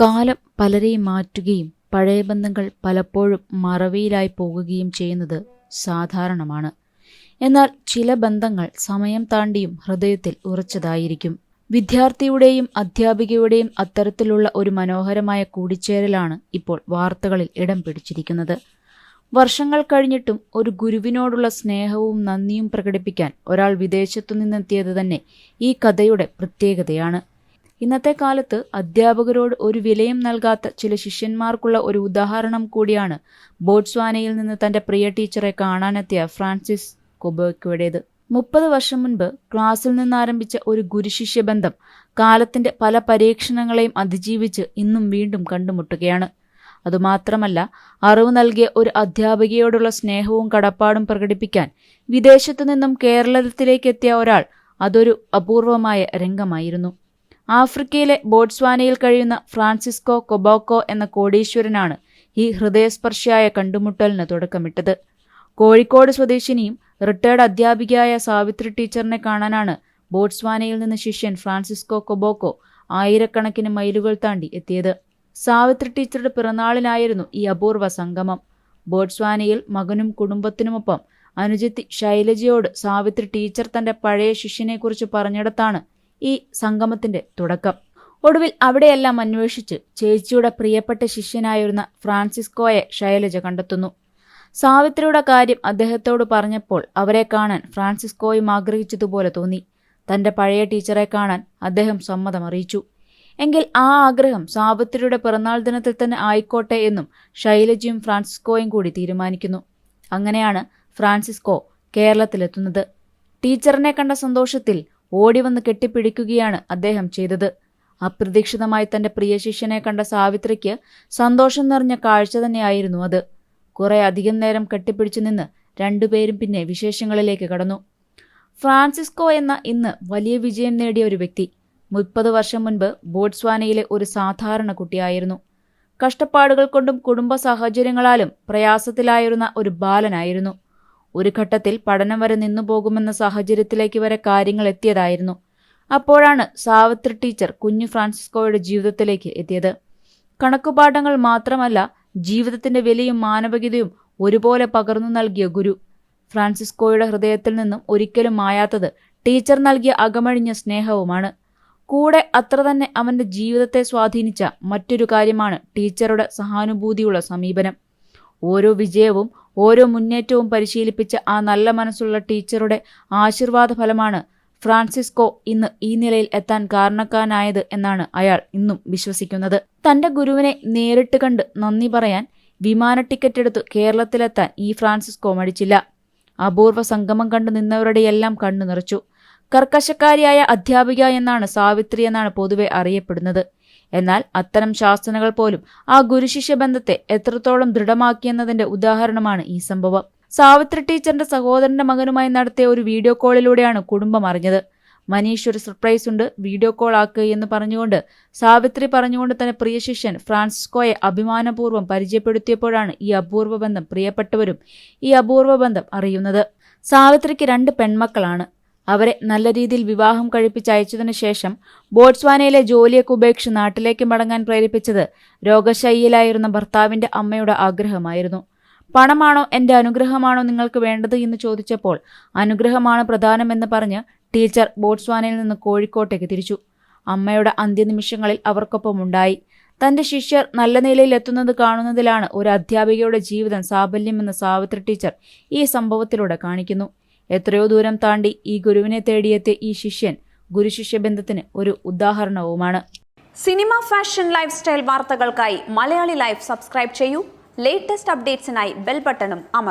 കാലം പലരെയും മാറ്റുകയും പഴയ ബന്ധങ്ങൾ പലപ്പോഴും മറവിയിലായി പോകുകയും ചെയ്യുന്നത് സാധാരണമാണ്. എന്നാൽ ചില ബന്ധങ്ങൾ സമയം താണ്ടിയും ഹൃദയത്തിൽ ഉറച്ചതായിരിക്കും. വിദ്യാർത്ഥിയുടെയും അധ്യാപികയുടെയും അത്തരത്തിലുള്ള ഒരു മനോഹരമായ കൂടിച്ചേരലാണ് ഇപ്പോൾ വാർത്തകളിൽ ഇടം പിടിച്ചിരിക്കുന്നത്. വർഷങ്ങൾ കഴിഞ്ഞിട്ടും ഒരു ഗുരുവിനോടുള്ള സ്നേഹവും നന്ദിയും പ്രകടിപ്പിക്കാൻ ഒരാൾ വിദേശത്തു നിന്നെത്തിയത് തന്നെ ഈ കഥയുടെ പ്രത്യേകതയാണ്. ഇന്നത്തെ കാലത്ത് അധ്യാപകരോട് ഒരു വിലയും നൽകാത്ത ചില ശിഷ്യന്മാർക്കുള്ള ഒരു ഉദാഹരണം കൂടിയാണ് ബോട്സ്വാനയിൽ നിന്ന് തന്റെ പ്രിയ ടീച്ചറെ കാണാനെത്തിയ ഫ്രാൻസിസ് കൊബോക്കോയുടേത് മുപ്പത് വർഷം മുൻപ് ക്ലാസ്സിൽ നിന്നാരംഭിച്ച ഒരു ഗുരുശിഷ്യ ബന്ധം കാലത്തിന്റെ പല പരീക്ഷണങ്ങളെയും അതിജീവിച്ച് ഇന്നും വീണ്ടും കണ്ടുമുട്ടുകയാണ്. അതുമാത്രമല്ല അറിവ് നൽകിയ ഒരു അധ്യാപികയോടുള്ള സ്നേഹവും കടപ്പാടും പ്രകടിപ്പിക്കാൻ വിദേശത്തു നിന്നും കേരളത്തിലേക്കെത്തിയ ഒരാൾ അതൊരു അപൂർവമായ രംഗമായിരുന്നു. ആഫ്രിക്കയിലെ ബോട്സ്വാനയിൽ കഴിയുന്ന ഫ്രാൻസിസ്കോ കൊബോക്കോ എന്ന കോടീശ്വരനാണ് ഈ ഹൃദയസ്പർശിയായ കണ്ടുമുട്ടലിന് തുടക്കമിട്ടത്. കോഴിക്കോട് സ്വദേശിനിയും റിട്ടയർഡ് അധ്യാപികയായ സാവിത്രി ടീച്ചറിനെ കാണാനാണ് ബോട്സ്വാനയിൽ നിന്ന് ശിഷ്യൻ ഫ്രാൻസിസ്കോ കൊബോക്കോ ആയിരക്കണക്കിന് മൈലുകൾ താണ്ടി എത്തിയത്. സാവിത്രി ടീച്ചറുടെ പിറന്നാളിനായിരുന്നു ഈ അപൂർവ സംഗമം. ബോട്സ്വാനയിൽ മകനും കുടുംബത്തിനുമൊപ്പം അനുജത്തി ശൈലജയോട് സാവിത്രി ടീച്ചർ തന്റെ പഴയ ശിഷ്യനെക്കുറിച്ച് പറഞ്ഞിടത്താണ് ഈ സംഗമത്തിന്റെ തുടക്കം. ഒടുവിൽ അവിടെയെല്ലാം അന്വേഷിച്ച് ചേച്ചിയുടെ പ്രിയപ്പെട്ട ശിഷ്യനായിരുന്ന ഫ്രാൻസിസ്കോയെ ശൈലജ കണ്ടെത്തുന്നു. സാവിത്രിയുടെ കാര്യം അദ്ദേഹത്തോട് പറഞ്ഞപ്പോൾ അവരെ കാണാൻ ഫ്രാൻസിസ്കോയും ആഗ്രഹിച്ചതുപോലെ തോന്നി. തന്റെ പഴയ ടീച്ചറെ കാണാൻ അദ്ദേഹം സമ്മതം അറിയിച്ചു. എങ്കിൽ ആ ആഗ്രഹം സാവിത്രിയുടെ പിറന്നാൾ ദിനത്തിൽ തന്നെ ആയിക്കോട്ടെ എന്നും ശൈലജയും ഫ്രാൻസിസ്കോയും കൂടി തീരുമാനിക്കുന്നു. അങ്ങനെയാണ് ഫ്രാൻസിസ്കോ കേരളത്തിലെത്തുന്നത്. ടീച്ചറിനെ കണ്ട സന്തോഷത്തിൽ ഓടി വന്ന് കെട്ടിപ്പിടിക്കുകയാണ് അദ്ദേഹം ചെയ്തത്. അപ്രതീക്ഷിതമായി തന്റെ പ്രിയ ശിഷ്യനെ കണ്ട സാവിത്രിക്ക് സന്തോഷം നിറഞ്ഞ കാഴ്ച തന്നെയായിരുന്നു അത്. കുറെ അധികം നേരം കെട്ടിപ്പിടിച്ചു നിന്ന് രണ്ടുപേരും പിന്നെ വിശേഷങ്ങളിലേക്ക് കടന്നു. ഫ്രാൻസിസ്കോ എന്ന ഇന്ന് വലിയ വിജയം നേടിയ ഒരു വ്യക്തി. മുപ്പത് വർഷം മുൻപ് ബോട്സ്വാനയിലെ ഒരു സാധാരണ കുട്ടിയായിരുന്നു. കഷ്ടപ്പാടുകൾ കൊണ്ടും കുടുംബ സാഹചര്യങ്ങളാലും പ്രയാസത്തിലായിരുന്ന ഒരു ബാലനായിരുന്നു. ഒരു ഘട്ടത്തിൽ പഠനം വരെ നിന്നുപോകുമെന്ന സാഹചര്യത്തിലേക്ക് വരെ കാര്യങ്ങൾ എത്തിയതായിരുന്നു. അപ്പോഴാണ് സാവിത്രി ടീച്ചർ കുഞ്ഞു ഫ്രാൻസിസ്കോയുടെ ജീവിതത്തിലേക്ക് എത്തിയത്. കണക്കുപാഠങ്ങൾ മാത്രമല്ല ജീവിതത്തിന്റെ വിലയും മാനവികതയും ഒരുപോലെ പകർന്നു നൽകിയ ഗുരു. ഫ്രാൻസിസ്കോയുടെ ഹൃദയത്തിൽ നിന്നും ഒരിക്കലും മായാത്തത് ടീച്ചർ നൽകിയ അകമഴിഞ്ഞ സ്നേഹവുമാണ്. കൂടെ അത്ര തന്നെ അവന്റെ ജീവിതത്തെ സ്വാധീനിച്ച മറ്റൊരു കാര്യമാണ് ടീച്ചറുടെ സഹാനുഭൂതിയുള്ള സമീപനം. ഓരോ വിജയവും ഓരോ മുന്നേറ്റവും പരിശീലിപ്പിച്ച ആ നല്ല മനസ്സുള്ള ടീച്ചറുടെ ആശീർവാദ ഫലമാണ് ഫ്രാൻസിസ്കോ ഇന്ന് ഈ നിലയിൽ എത്താൻ കാരണക്കാരനായത് എന്നാണ് അയാൾ ഇന്നും വിശ്വസിക്കുന്നത്. തന്റെ ഗുരുവിനെ നേരിട്ട് കണ്ട് നന്ദി പറയാൻ വിമാന ടിക്കറ്റ് എടുത്ത് കേരളത്തിലെത്താൻ ഈ ഫ്രാൻസിസ്കോ മടിച്ചില്ല. അപൂർവ സംഗമം കണ്ടു നിന്നവരുടെയെല്ലാം കണ്ണു നിറച്ചു കർക്കശക്കാരിയായ അധ്യാപിക എന്നാണ് സാവിത്രി എന്നാണ് പൊതുവെ അറിയപ്പെടുന്നത്. എന്നാൽ അത്തരം ശാസനകൾ പോലും ആ ഗുരുശിഷ്യ ബന്ധത്തെ എത്രത്തോളം ദൃഢമാക്കിയെന്നതിന്റെ ഉദാഹരണമാണ് ഈ സംഭവം. സാവിത്രി ടീച്ചറിന്റെ സഹോദരന്റെ മകനുമായി നടത്തിയ ഒരു വീഡിയോ കോളിലൂടെയാണ് കുടുംബം അറിഞ്ഞത്. മനീഷ് ഒരു സർപ്രൈസ് ഉണ്ട്. വീഡിയോ കോൾ ആക്കുക എന്ന് പറഞ്ഞുകൊണ്ട് സാവിത്രി പറഞ്ഞുകൊണ്ട് തന്നെ പ്രിയ ശിഷ്യൻ ഫ്രാൻസിസ്കോയെ അഭിമാനപൂർവം പരിചയപ്പെടുത്തിയപ്പോഴാണ് ഈ അപൂർവ ബന്ധം പ്രിയപ്പെട്ടവരും ഈ അപൂർവ ബന്ധം അറിയുന്നത്. സാവിത്രിക്ക് രണ്ട് പെൺമക്കളാണ്. അവരെ നല്ല രീതിയിൽ വിവാഹം കഴിപ്പിച്ച് അയച്ചതിനു ശേഷം ബോട്സ്വാനയിലെ ജോലിയൊക്കെ ഉപേക്ഷിച്ച് നാട്ടിലേക്ക് മടങ്ങാൻ പ്രേരിപ്പിച്ചത് രോഗശൈലിയിലായിരുന്ന ഭർത്താവിന്റെ അമ്മയുടെ ആഗ്രഹമായിരുന്നു. പണമാണോ എന്റെ അനുഗ്രഹമാണോ നിങ്ങൾക്ക് വേണ്ടത് എന്ന് ചോദിച്ചപ്പോൾ അനുഗ്രഹമാണ് പ്രധാനമെന്ന് പറഞ്ഞ് ടീച്ചർ ബോട്സ്വാനയിൽ നിന്ന് കോഴിക്കോട്ടേക്ക് തിരിച്ചു. അമ്മയുടെ അന്ത്യനിമിഷങ്ങളിൽ അവർക്കൊപ്പം ഉണ്ടായി തന്റെ ശിഷ്യർ നല്ല നിലയിൽ എത്തുന്നത് കാണുന്നതിലാണ് ഒരു അധ്യാപികയുടെ ജീവിതം സാഫല്യമെന്ന് സാവിത്രി ടീച്ചർ ഈ സംഭവത്തിലൂടെ കാണിക്കുന്നു. എത്രയോ ദൂരം താണ്ടി ഈ ഗുരുവിനെ തേടിയെത്തിയ ഈ ശിഷ്യൻ ഗുരുശിഷ്യ ബന്ധത്തിന് ഒരു ഉദാഹരണവുമാണ്. സിനിമ ഫാഷൻ ലൈഫ് സ്റ്റൈൽ വാർത്തകൾക്കായി മലയാളി ലൈഫ് സബ്സ്ക്രൈബ് ചെയ്യൂ. ലേറ്റസ്റ്റ് അപ്ഡേറ്റ്സിനായി ബെൽ ബട്ടണും അമർ